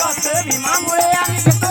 कस भीमामुळे आम्ही घेतो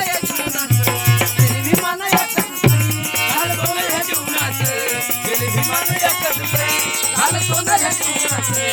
ಮನು ಎಕ್ಕದಿದ್ರೆ ಕಾಲ ತೊಂದರೆ ಹತ್ತಿ